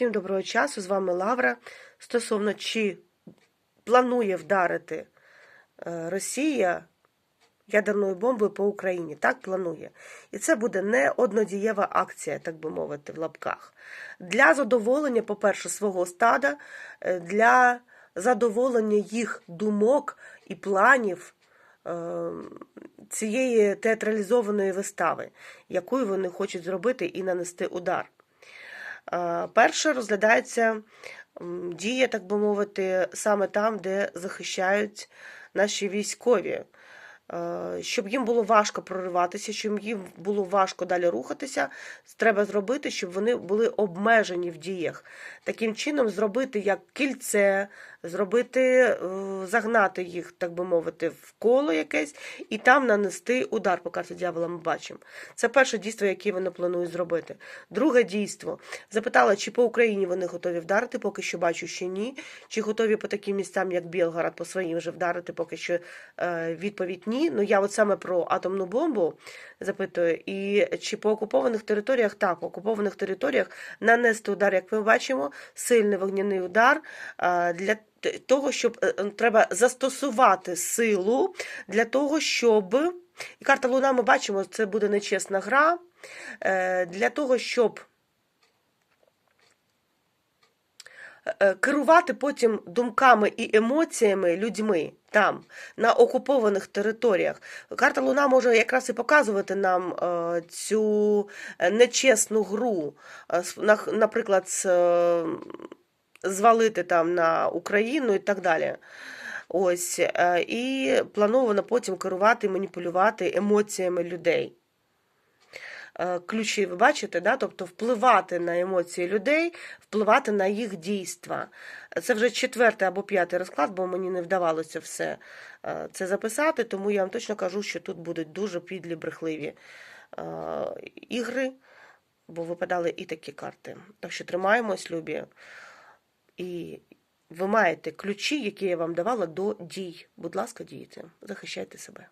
Всім доброго часу, з вами Лавра. Стосовно чи планує вдарити е, Росія ядерною бомбою по Україні. Так планує. І це буде не однодієва акція, так би мовити, в лапках. Для задоволення, по-перше, свого стада, е, для задоволення їх думок і планів. е, Цієї театралізованої вистави, яку вони хочуть зробити і нанести удар. Е, Перше розглядається дія, так би мовити, саме там, де захищають наші військові. Е, Щоб їм було важко прориватися, щоб їм було важко далі рухатися, треба зробити, щоб вони були обмежені в діях. Таким чином, зробити як кільце, зробити, е, загнати їх, так би мовити, в коло якесь, і там нанести удар по карті дьявола ми бачимо. Це перше дійство, яке вони планують зробити. Друге дійство. Запитала, чи по Україні вони готові вдарити, поки що бачу, що ні. Чи готові по таким містам, як Білгород, по своїм вже вдарити, поки що е, відповідь ні. Ну я от саме про атомну бомбу запитую. І чи по окупованих територіях так, по окупованих територіях нанести удар, як ми бачимо, сильний вогняний удар е, для того, щоб е, треба застосувати силу для того, щоб і карта Луна, ми бачимо, це буде нечесна гра. е, Для того, щоб е, керувати потім думками і емоціями людьми там, на окупованих територіях. Карта Луна може якраз і показувати нам цю нечесну гру, наприклад, з, звалити там на Україну і так далі. Ось, е, і плановано потім керувати, маніпулювати емоціями людей. Е, Ключі ви бачите, да? тобто впливати на емоції людей, впливати на їх дійства. Це вже четвертий або п'ятий розклад, бо мені не вдавалося все е, це записати, тому я вам точно кажу, що тут будуть дуже підлі, брехливі ігри, бо випадали і такі карти. Так що тримаємось, любі. І ви маєте ключі, які я вам давала до дій. Будь ласка, дійте, захищайте себе.